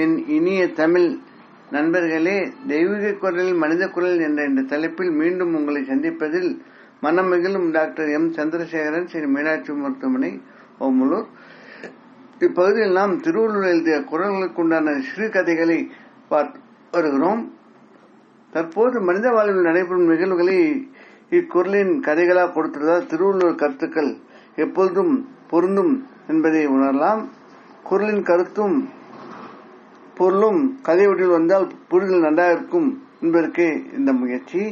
என் இனிய தமிழ் நண்பர்களே தெய்வீக குரலில் மனித குரல் என்ற இந்த தலைப்பில் மீண்டும் உங்களை சந்திப்பதில் மனம் மகிழும் டாக்டர் எம். சந்திரசேகரன் ஸ்ரீ மீனாட்சி மருத்துவமனை ஓமலூர். இப்பகுதியில் நாம் திருவள்ளுவர் எழுதிய குரல்களுக்கு உண்டான சிறு கதைகளை பார்த்து வருகிறோம். தற்போது மனித வாழ்வில் நடைபெறும் நிகழ்வுகளை இக்குரலின் கதைகளாக கொடுத்துள்ளதால் திருவள்ளுவர் கருத்துக்கள் எப்பொழுதும் பொருந்தும் என்பதை உணரலாம். குரலின் கருத்தும் பொருளும் கதை வடிவில் வந்தால் புரிதல் நன்றாக இருக்கும் என்பதற்கு இந்த முயற்சி.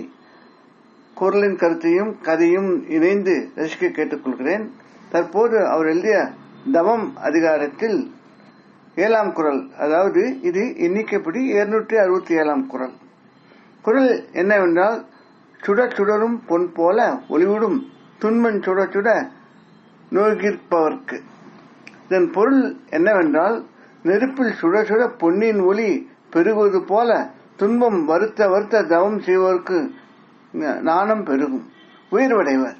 குரலின் கருத்தையும் கதையும் இணைந்து ரசிக்க கேட்டுக்கொள்கிறேன். தற்போது அவர் எழுதிய தவம் அதிகாரத்தில் ஏழாம் குரல் அதாவது இது எண்ணிக்கைப்படி இருநூற்றி அறுபத்தி ஏழாம் குரல். குரல் என்னவென்றால் சுட சுடரும் பொன் போல ஒளிவிடும் துன்பன் சுட சுட நோகிற்பவர்க்கு இதன் பொருள் என்னவென்றால் நெருப்பில் சுட சுட பொன்னின் ஒளி பெருகுவது போல துன்பம் வருத்த வருத்த தவம் செய்வோருக்கு நாணம் பெருகும். உயிர்வடைவர்.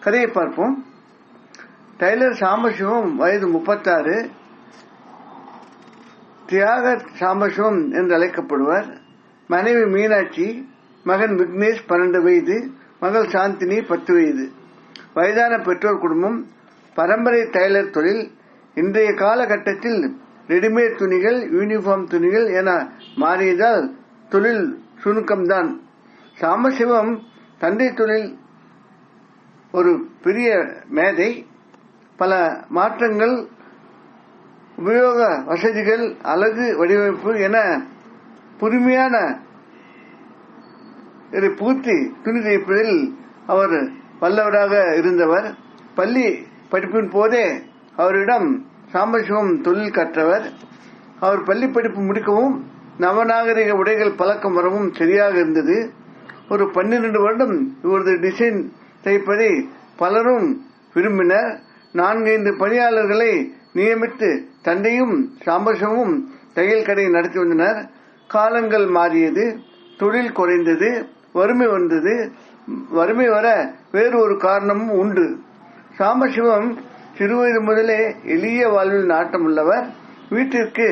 கதையை பார்ப்போம். டைலர் சாம்பசிவம் வயது முப்பத்தாறு. தியாக சாம்பசிவம் என்று அழைக்கப்படுவர். மனைவி மீனாட்சி மகன் விக்னேஷ் பன்னெண்டு வயது மகள் சாந்தினி பத்து வயது. வயதான பெற்றோர் குடும்பம். பரம்பரை டைலர் தொழில். இன்றைய காலகட்டத்தில் ரெடிமேட் துணிகள் யூனிஃபார்ம் துணிகள் என மாறியதால் தொழில் சுணுக்கம்தான் சாமசிவம் தந்தை தொழில் ஒரு பெரிய மேதை. பல மாற்றங்கள் உபயோக வசதிகள் அழகு வடிவமைப்பு என புதுமையான இதை பூர்த்தி துணி தைப்பதில் அவர் வல்லவராக இருந்தவர். பள்ளி படிப்பின் போதே அவரிடம் சாம்பசிவம் தொழில் கற்றவர். அவர் பள்ளி படிப்பு முடிக்கவும் நவநாகரிக உடைகள் பழக்கம் வரவும் சரியாக இருந்தது. ஒரு பன்னிரண்டு வருடம் இவரது டிசைன் தைப்பதை பலரும் விரும்பினர். நான்கைந்து பணியாளர்களை நியமித்து தந்தையும் சாம்பசமும் தையல் கடை நடத்தி வந்தனர். காலங்கள் மாறியது தொழில் குறைந்தது வறுமை வந்தது. வறுமை வர வேறு ஒரு காரணமும் உண்டு. சாம்பசிவம் சிறுவயது முதலே எளிய வாழ்வில் நாட்டம் உள்ளவர் வீட்டிற்கு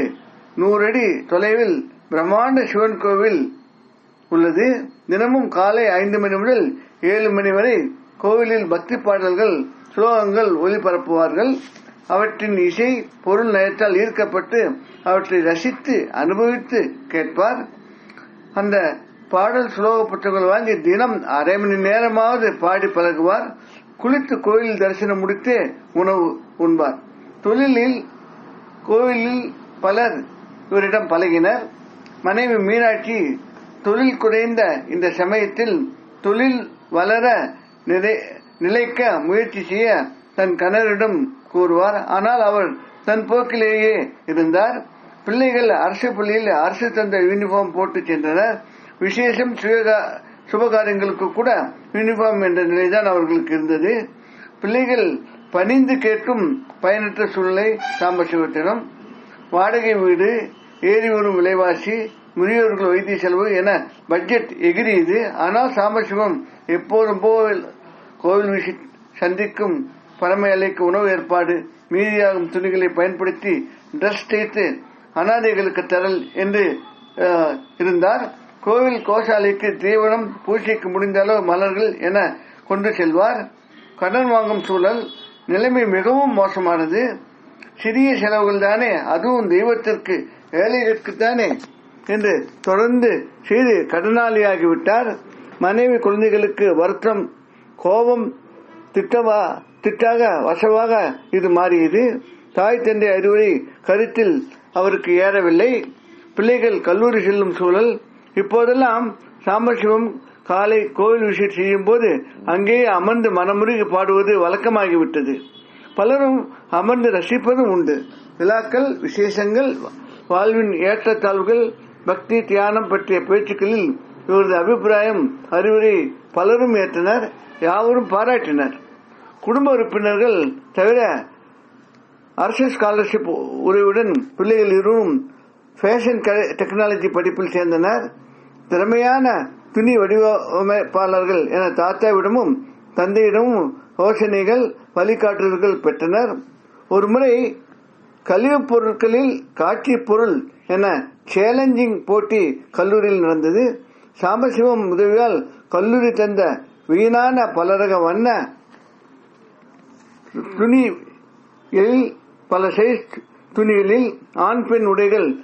நூறு அடி தொலைவில் பிரம்மாண்ட சிவன் கோவில் உள்ளது. தினமும் காலை ஐந்து மணி முதல் ஏழு மணி வரை கோவிலில் பக்தி பாடல்கள் ஸ்லோகங்கள் ஒளிபரப்புவார்கள் அவற்றின் இசை பொருள் நயத்தால் ஈர்க்கப்பட்டு அவற்றை ரசித்து அனுபவித்து கேட்பார். அந்த பாடல் ஸ்லோக புத்தகங்கள் வாங்கி தினம் அரை மணி நேரமாவது பாடி பழகுவார். குளித்து கோயில் தரிசனம் முடித்து உணவு உண்பார். தொழிலில் கோவிலில் பலர் இவரிடம் பழகினர். மனைவி மீனாட்சி தொழில் குறைந்த இந்த சமயத்தில் தொழில் வளர நிலைக்க முயற்சி செய்ய தன் கணவரிடம் கூறுவார். ஆனால் அவர் தன் போக்கிலேயே இருந்தார். பிள்ளைகள் அரசு பள்ளியில் அரசு தந்த யூனிஃபார்ம் போட்டு சென்றனர். விசேஷம் சுபகாரியங்களுக்கு கூட யூனிஃபார்ம் என்ற நிலைதான் அவர்களுக்கு இருந்தது. பிள்ளைகள் பணிந்து கேட்கும் பயனற்ற சூழ்நிலை சாம்பசிவத்திடம். வாடகை வீடு ஏறி வரும் விலைவாசி முதியோர்கள் வைத்திய செலவு என பட்ஜெட் எகிரியது ஆனால் சாம்பசிவம் எப்போதும் போல் கோவில் விஷி சந்திக்கும் பரமை அலைக்கு உணவு ஏற்பாடு மீதியாகும் துணிகளை பயன்படுத்தி ட்ரெஸ் தேய்த்து அனாதைகளுக்கு தரல் என்று இருந்தார். கோவில் கோஷாலைக்கு தீவனம் பூஜைக்கு முடிந்த அளவு மலர்கள் என கொண்டு செல்வார். கடன் வாங்கும் சூழல் நிலைமை மிகவும் மோசமானது. சிறிய செலவுகள் தானே அதுவும் தெய்வத்திற்கு ஏழைகளுக்கு தானே என்று தொடர்ந்து செய்து கடனாளியாகிவிட்டார் மனைவி குழந்தைகளுக்கு வருத்தம் கோபம் திட்டவா திட்டாக வசவாக இது மாறியது. தாய் தந்தை அறிவுரை கருத்தில் அவருக்கு ஏறவில்லை. பிள்ளைகள் கல்லூரி செல்லும் சூழல் இப்போதெல்லாம் சாம்பசிவம் காலை கோவில் விஷயம் செய்யும் போது அங்கேயே அமர்ந்து மனமுருகி பாடுவது வழக்கமாகிவிட்டது. பலரும் அமர்ந்து ரசிப்பதும் உண்டு. விழாக்கள் விசேஷங்கள் வாழ்வின் ஏற்றத்தாழ்வுகள் பக்தி தியானம் பற்றிய பேச்சுக்களில் இவரது அபிப்பிராயம் அறிவுரை பலரும் ஏற்றனர் யாவரும் பாராட்டினர். குடும்ப உறுப்பினர்கள் தவிர அரசு ஸ்காலர்ஷிப் உதவியுடன் பிள்ளைகள் இருவரும் ஃபேஷன் டெக்னாலஜி படிப்பில் சேர்ந்தனர். திறமையான துணி வடிவமைப்பாளர்கள் என தாத்தாவிடமும் தந்தையிடமும் யோசனைகள் வழிகாட்டுதல்கள் பெற்றனர். ஒருமுறை கழிவுப் பொருட்களில் காட்சி பொருள் என சேலஞ்சிங் போட்டி கல்லூரியில் நடந்தது. சாம்பசிவம் உதவியால் கல்லூரி தந்த வீணான பலரக வண்ண துணியில் பல சைஸ் துணிகளில் ஆண் பெண் உடைகள்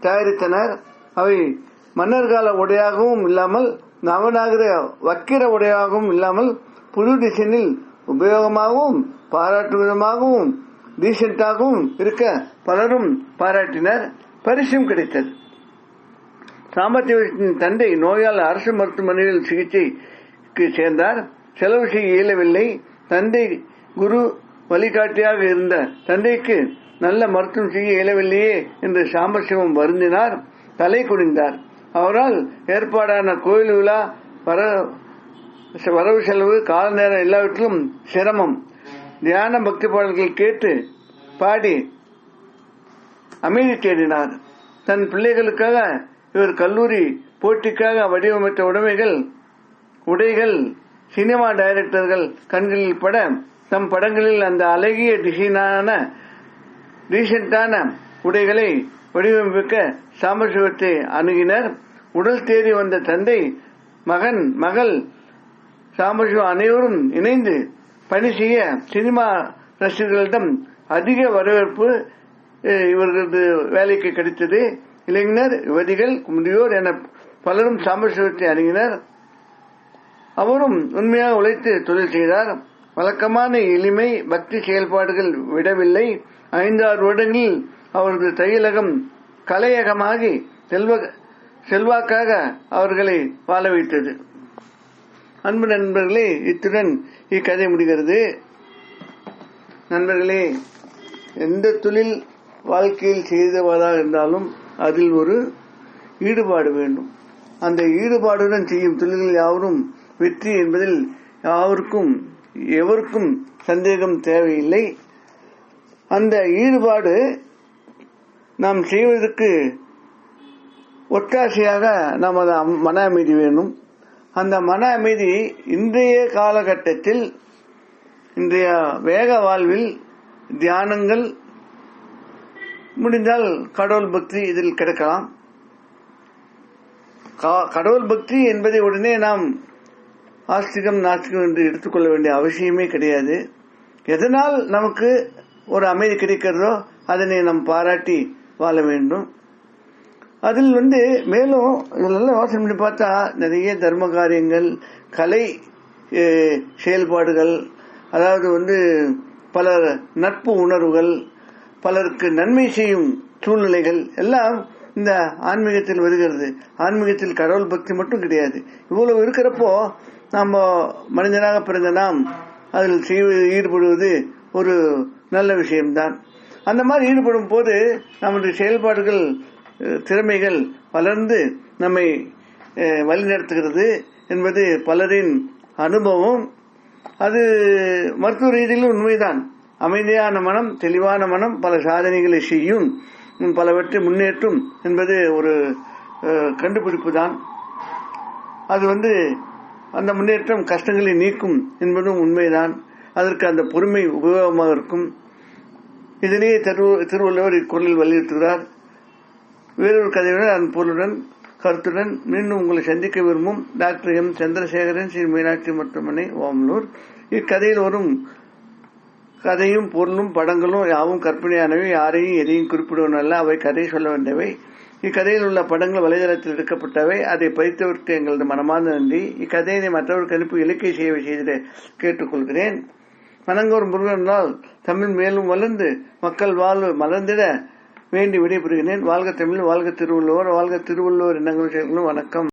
தயாரித்தனர். அவை மன்னர்கால உடையாகவும் இல்லாமல் நவநாகர வக்கிர உடையாகவும் இல்லாமல் புது டிசைனில் உபயோகமாகவும் பாராட்டு விதமாகவும் டீசென்டாகவும் இருக்க பலரும் பாராட்டினர். பரிசும் கிடைத்தது. சாமர்த்தியத்தின் தந்தை நோயால் அரசு மருத்துவமனையில் சிகிச்சைக்கு சேர்ந்தார். செலவு செய்ய இயலவில்லை. தந்தை குரு வழிகாட்டியாக இருந்த தந்தைக்கு நல்ல மருத்துவம் செய்ய இயலவில்லையே என்று சாம்பசிவம் வருந்தினார். தலை குனிந்தார். அவரால் ஏற்பாடான கோயில் விழா வர வரவு செலவு கால நேரம் எல்லாவற்றிலும் சிரமம். தியான பக்தி பாடல்கள் கேட்டு பாடி அமைதி தேடினார். தன் பிள்ளைகளுக்காக இவர் கல்லூரி போட்டிக்காக வடிவமைத்த உடைமைகள் உடைகள் சினிமா டைரக்டர்கள் கண்களில் பட தம் படங்களில் அந்த அழகிய டிசைனான ரீசெண்டான உடைகளை வடிவமைக்க சாம்பசிவத்தை அணுகினர். உடல் தேடி வந்த தந்தை மகன் மகள் சாம்பசிவம் அனைவரும் இணைந்து பணி செய்ய சினிமா ரசிகர்களிடம் அதிக வரவேற்பு இவர்களது வேலைக்கு கிடைத்தது. இளைஞர் யுவதிகள் முதியோர் என பலரும் சாம்பசிவத்தை அணுகினர். அவரும் உண்மையாக உழைத்து தொழில் செய்தார். வழக்கமான எளிமை பக்தி செயல்பாடுகள் விடவில்லை. ஐந்தாறு வருடங்களில் அவரது தையலகம் கலையகமாகி செல்வ செல்வாக்காக அவர்களை வாழ வைத்தது அன்பு நண்பர்களே இத்துடன் இக்கதை முடிகிறது. நண்பர்களே எந்த தொழில் வாழ்க்கையில் செய்தவராக இருந்தாலும் அதில் ஒரு ஈடுபாடு வேண்டும். அந்த ஈடுபாடுடன் செய்யும் தொழில்கள் யாவரும் வெற்றி என்பதில் யாவருக்கும் எவருக்கும் சந்தேகம் தேவையில்லை. அந்த ஈடுபாடு நாம் செய்வதற்கு ஒற்றாசையாக நமது அம்- மன அமைதி வேணும். அந்த மன அமைதி இன்றைய காலகட்டத்தில் இன்றைய வேக வாழ்வில் தியானங்கள் முடிந்தால் கடவுள் பக்தி இதில் கிடைக்கலாம். கடவுள் பக்தி என்பதை உடனே நாம் ஆஸ்திகம் நாஸ்திகம் என்று எடுத்துக்கொள்ள வேண்டிய அவசியமே கிடையாது. எதனால் நமக்கு ஒரு அமைதி கிடைக்கிறதோ அதனை நாம் பாராட்டி வாழ வேண்டும். அதில் வந்து மேலும் இதெல்லாம் யோசனை பண்ணி பார்த்தா நிறைய தர்ம காரியங்கள் கலை செயல்பாடுகள் அதாவது வந்து பலர் நட்பு உணர்வுகள் பலருக்கு நன்மை செய்யும் சூழ்நிலைகள் எல்லாம் இந்த ஆன்மீகத்தில் வருகிறது. ஆன்மீகத்தில் கடவுள் பக்தி மட்டும் கிடையாது. இவ்வளவு இருக்கிறப்போ நம்ம மனிதனாக பிறந்த நாம் அதில் செய்வது ஈடுபடுவது ஒரு நல்ல விஷயம்தான். அந்த மாதிரி ஈடுபடும் போது நமது செயல்பாடுகள் திறமைகள் வளர்ந்து நம்மை வழிநடத்துகிறது என்பது பலரின் அனுபவம். அது மருத்துவ ரீதியிலும் உண்மைதான். அமைதியான மனம் தெளிவான மனம் பல சாதனைகளை செய்யும். பலவற்றை முன்னேற்றும் என்பது ஒரு கண்டுபிடிப்பு தான். அது வந்து அந்த முன்னேற்றம் கஷ்டங்களை நீக்கும் என்பதும் உண்மைதான். அதற்கு அந்த பொறுமை உபயோகமாக இருக்கும். இதனையே திரு- திருவள்ளுவர் இக்குறளில் வலியுறுத்துகிறார். வேறொரு கதையுடன் அதன் பொருளுடன் கருத்துடன் மீண்டும் உங்களை சந்திக்க விரும்பும் டாக்டர் எம். சந்திரசேகரன் ஸ்ரீ மீனாட்சி மருத்துவமனை ஓமலூர். இக்கதையில் வரும் கதையும் பொருளும் படங்களும் யாவும் கற்பனையானவை யாரையும் எதையும் குறிப்பிடுவனல்ல அவை கதை சொல்ல வேண்டியவை இக்கதையில் உள்ள படங்கள் வலைதளத்தில் எடுக்கப்பட்டவை. அதை பறித்தவர்க்கு எங்களது மனமார்ந்த நன்றி. இக்கதையினை மற்றவருக்கு அனுப்பி இலக்கிய சேவை செய்திட கேட்டுக்கொள்கிறேன். வணங்கோர் முருகனால் தமிழ் மேலும் வளர்ந்து மக்கள் வாழ்வு மலர்ந்திட வேண்டி விடைபெறுகிறேன். வாழ்க தமிழ் வாழ்க திருவள்ளுவர் வாழ்க திருவள்ளுவர் எண்ணங்களும் வணக்கம்.